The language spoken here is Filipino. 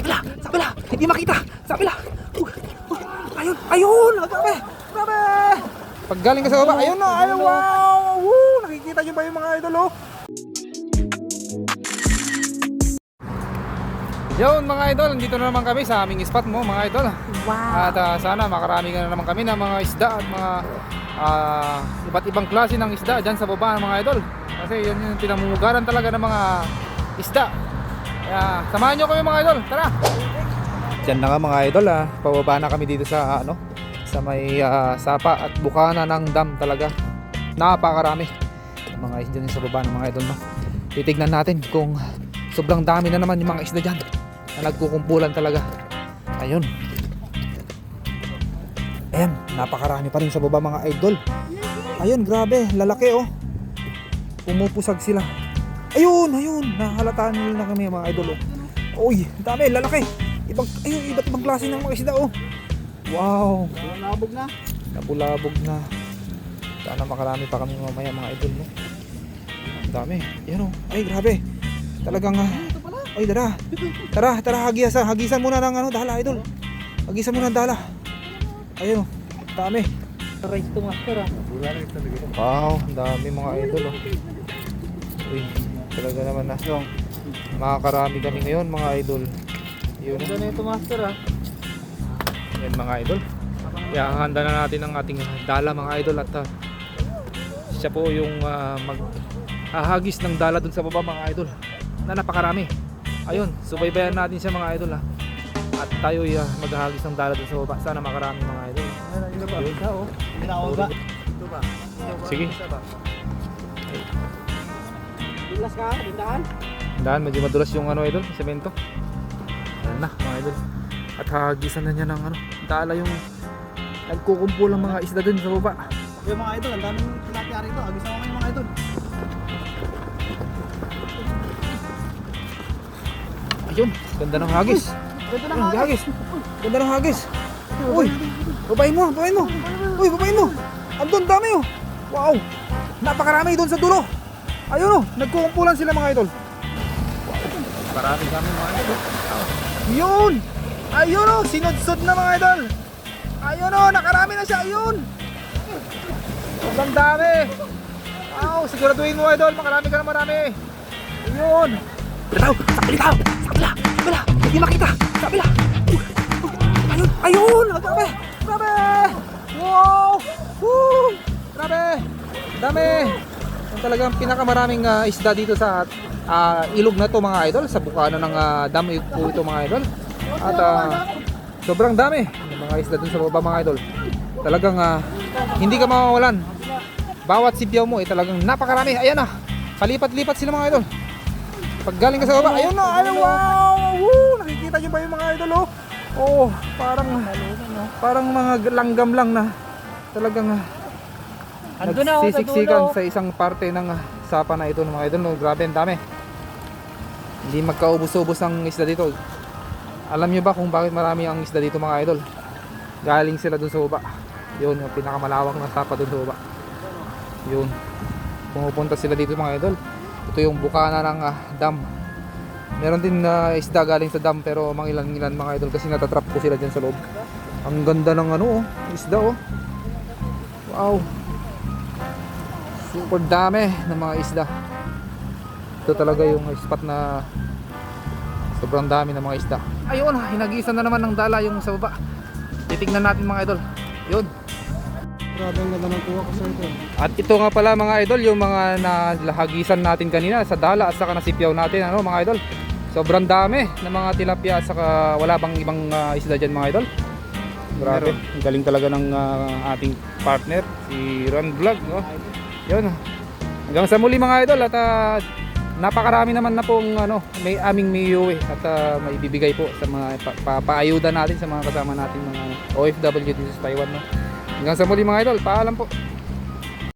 kabila, sa kabila. Hindi makita, sa kabila. Uh, uh, ayun, ayun, grabe, grabe. Pag galing ka sa baba, ayun na, ayun, wow, woo, nakikita nyo ba yung mga idol, oh? Yun mga idol, nandito na naman kami sa aming spot mo mga idol. At ah, sana makarami ka na naman kami ng mga isda at mga ah, iba't ibang klase ng isda dyan sa baba mga idol. Kasi yun yung pinamumugaran talaga ng mga isda. Kaya samahan nyo kami mga idol, tara! Diyan na nga mga idol ah, pababa na kami dito sa ano, sa may ah, sapa at bukana ng dam talaga. Napakarami mga isda dyan sa baba ng mga idol no. Titignan natin kung sobrang dami na naman yung mga isda dyan na nagkukumpulan talaga. Ayun. Ayan, napakarami pa rin sa baba mga idol. Ayun, grabe, lalaki oh. Pumupusag sila. Ayun, ayun, nakahalataan nila na kami mga idol oh. Uy, dami, lalaki. Ibang, ayun, iba't ibang klase ng mga isda oh. Wow, Nabog na. napulabog na. Sana makarami pa kami mamaya mga idol no. Ang dami. Yan oh. Ay, grabe. Talagang ah, ay, tara. Tara, tara, hagisan. Hagisan muna ng ano, dala, idol. Hagisan muna ng dala. Ayun, oh. dami. Rice to master ah. Wow, ang dami mga idol, oh. Uy, talaga naman na. Yung, Makakarami kami ngayon, mga idol. Yun, ganda na ito master ah. yan mga idol. Kaya handa na natin ang ating dala, mga idol. At ah, siya po yung ah, mag hahagis ng dala dun sa baba, mga idol. Na napakarami. Ayun, subaybayan natin siya, mga idol, ha. At tayo uh, maghahagis ng dala dun sa baba. Sana makarami, mga idol. Ba? Yun. Isa oh. Ito ba? Ito ba? Sige. Isa ba? Dulas ka? Dindahan? Dahan, medyo madulas yung ano idol, semento. Ayan na mga idol. At hahagisan na niya ng ano, dala yung nagkukumpulang mga isda dun sa baba. Yung mga idol, ang daming tilapia rito. Agis na yung mga idol. Ayun, ganda ng hagis. Ganda nga. hagis. Ganda ng hagis. Uy, babayin mo, babayin mo. Uy, babayin mo. Andun, dami oh. Wow, napakarami doon sa dulo. Ayun oh, nagkukumpulan sila mga idol. Marami kami mga idol. Yun! Ayun oh, sinudsod na mga idol. Ayun oh, nakarami na siya, ayun. Sobrang dami. Wow, siguraduhin mo idol, makarami ka na marami. Ayun. Bitaw, sa kabila, sa kabila, sa kabila. Hindi makita, sa kabila. Ayun, ayun, grabe, grabe. Wow, Woo! grabe, dami. Yung talagang pinakamaraming ah, isda dito sa ah, ilog na to mga idol, sa bukana ng uh, dam po ito mga idol. At ah, sobrang dami ng mga isda dun sa baba mga idol. Talagang ah, hindi ka mawawalan. Bawat sipyaw mo eh talagang napakarami. Ayan na, palipat-lipat sila mga idol. Pag galing ka sa baba, ayun na, ayun, wow! Woo! Nakikita niyo ba yung mga idol, oh? Oh, parang, parang mga langgam lang na talagang ah, Andun na ako sa nagsisiksikan dulo. sa isang parte ng sapa na ito ng mga idol. No? Grabe, ang dami. Hindi magkaubos-ubos ang isda dito. Alam niyo ba kung bakit marami ang isda dito mga idol? Galing sila dun sa baba. Yun, yung pinakamalawak na sapa dun sa baba. Yun. Pumupunta sila dito mga idol. Ito yung bukana ng ah, dam. Meron din na isda galing sa dam pero mangilan-ngilan mga idol kasi natatrap ko sila dyan sa loob. Ang ganda ng ano oh, isda oh. Wow. Super dami ng mga isda. Ito talaga yung spot na sobrang dami ng mga isda. Ayun, hinagisan na naman ng dala yung sa baba. Titignan natin mga idol. Yun. Grabe ang ganda ng kuha ko ito. At ito nga pala mga idol, yung mga nalahagisan natin kanina sa dala at saka nasipyaw natin, ano mga idol. Sobrang dami ng mga tilapia at saka wala bang ibang ah, isda dyan mga idol. Grabe, galing talaga ng ah, ating partner, si Ron Vlog. No? Yun. Hanggang sa muli mga idol at ah, napakarami naman na pong ano, may aming miuwi at ah, may bibigay po sa mga pa, pa- paayuda natin sa mga kasama natin mga OFW dito sa Taiwan. No? Hanggang sa muli mga idol, paalam po.